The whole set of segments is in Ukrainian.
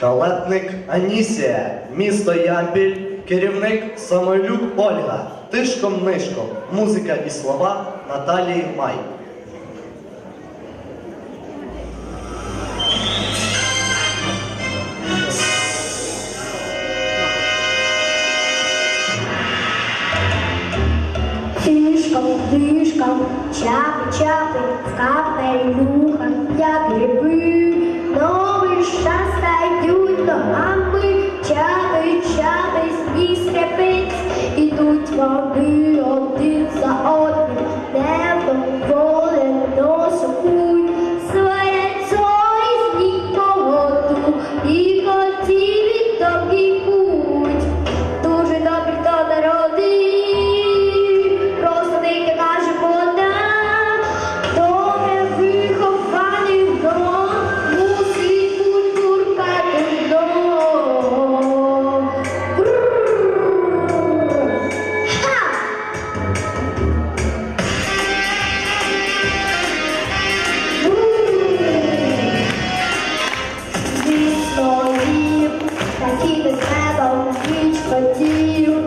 Калетник Анісія, місто Ямпіль, керівник Самолюк Ольга, тишком нишком. Музика і слова Наталії Май. Тишком, дишком, чапи, чапи, капелюха. Іде з небом віч потію,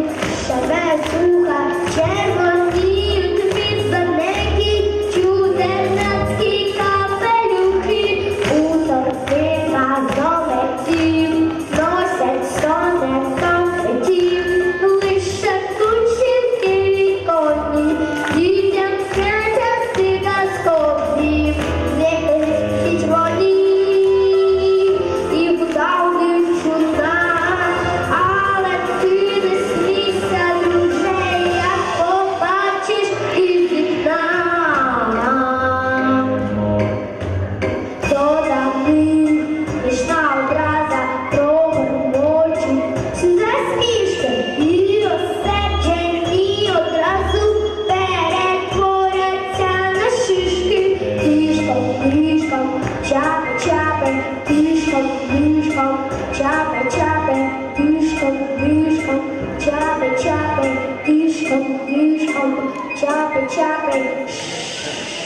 тебе суха, червонію, тобі занекі, чудернацькі капелюхи, у торси разом летів. and you oh, chopping, chopping.